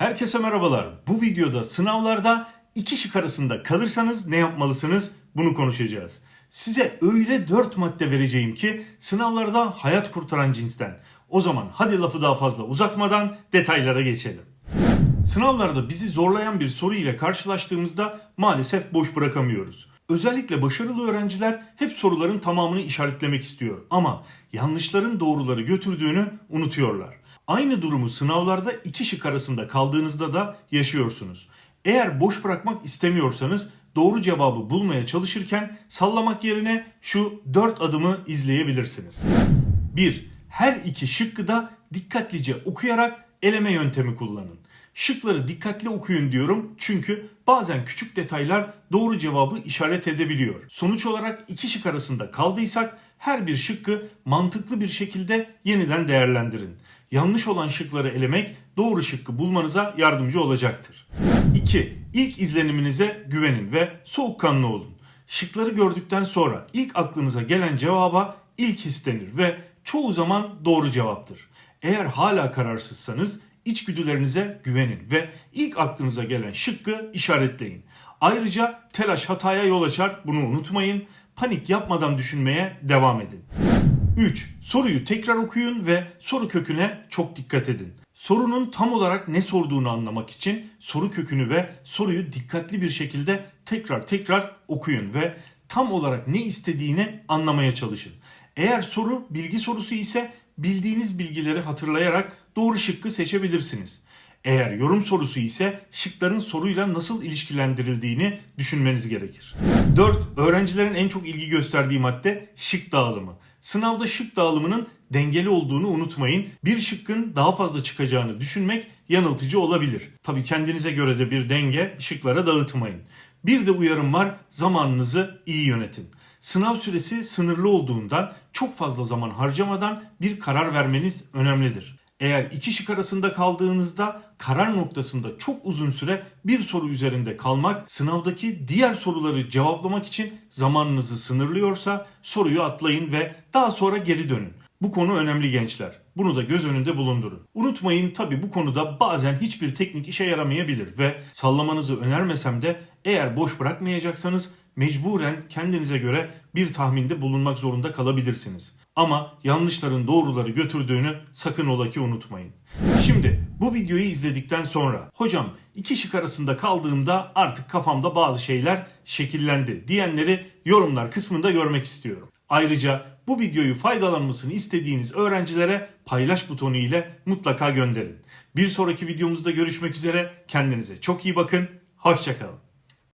Herkese merhabalar. Bu videoda sınavlarda iki şık arasında kalırsanız ne yapmalısınız bunu konuşacağız. Size öyle 4 madde vereceğim ki sınavlarda hayat kurtaran cinsten. O zaman hadi lafı daha fazla uzatmadan detaylara geçelim. Sınavlarda bizi zorlayan bir soru ile karşılaştığımızda maalesef boş bırakamıyoruz. Özellikle başarılı öğrenciler hep soruların tamamını işaretlemek istiyor ama yanlışların doğruları götürdüğünü unutuyorlar. Aynı durumu sınavlarda iki şık arasında kaldığınızda da yaşıyorsunuz. Eğer boş bırakmak istemiyorsanız doğru cevabı bulmaya çalışırken sallamak yerine şu 4 adımı izleyebilirsiniz. 1. Her iki şıkkı da dikkatlice okuyarak eleme yöntemi kullanın. Şıkları dikkatli okuyun diyorum çünkü bazen küçük detaylar doğru cevabı işaret edebiliyor. Sonuç olarak iki şık arasında kaldıysak her bir şıkkı mantıklı bir şekilde yeniden değerlendirin. Yanlış olan şıkları elemek doğru şıkkı bulmanıza yardımcı olacaktır. 2. İlk izleniminize güvenin ve soğukkanlı olun. Şıkları gördükten sonra ilk aklınıza gelen cevaba ilk his denir ve çoğu zaman doğru cevaptır. Eğer hala kararsızsanız içgüdülerinize güvenin ve ilk aklınıza gelen şıkkı işaretleyin. Ayrıca telaş hataya yol açar bunu unutmayın. Panik yapmadan düşünmeye devam edin. 3. Soruyu tekrar okuyun ve soru köküne çok dikkat edin. Sorunun tam olarak ne sorduğunu anlamak için soru kökünü ve soruyu dikkatli bir şekilde tekrar tekrar okuyun ve tam olarak ne istediğini anlamaya çalışın. Eğer soru bilgi sorusu ise bildiğiniz bilgileri hatırlayarak doğru şıkkı seçebilirsiniz. Eğer yorum sorusu ise şıkların soruyla nasıl ilişkilendirildiğini düşünmeniz gerekir. 4. Öğrencilerin en çok ilgi gösterdiği madde şık dağılımı. Sınavda şık dağılımının dengeli olduğunu unutmayın. Bir şıkkın daha fazla çıkacağını düşünmek yanıltıcı olabilir. Tabii kendinize göre de bir denge şıklara dağıtmayın. Bir de uyarım var zamanınızı iyi yönetin. Sınav süresi sınırlı olduğundan çok fazla zaman harcamadan bir karar vermeniz önemlidir. Eğer iki şık arasında kaldığınızda karar noktasında çok uzun süre bir soru üzerinde kalmak sınavdaki diğer soruları cevaplamak için zamanınızı sınırlıyorsa soruyu atlayın ve daha sonra geri dönün. Bu konu önemli gençler. Bunu da göz önünde bulundurun. Unutmayın tabi bu konuda bazen hiçbir teknik işe yaramayabilir ve sallamanızı önermesem de eğer boş bırakmayacaksanız mecburen kendinize göre bir tahminde bulunmak zorunda kalabilirsiniz. Ama yanlışların doğruları götürdüğünü sakın ola ki unutmayın. Şimdi bu videoyu izledikten sonra hocam iki şık arasında kaldığımda artık kafamda bazı şeyler şekillendi diyenleri yorumlar kısmında görmek istiyorum. Ayrıca bu videoyu faydalanmasını istediğiniz öğrencilere paylaş butonu ile mutlaka gönderin. Bir sonraki videomuzda görüşmek üzere. Kendinize çok iyi bakın. Hoşçakalın.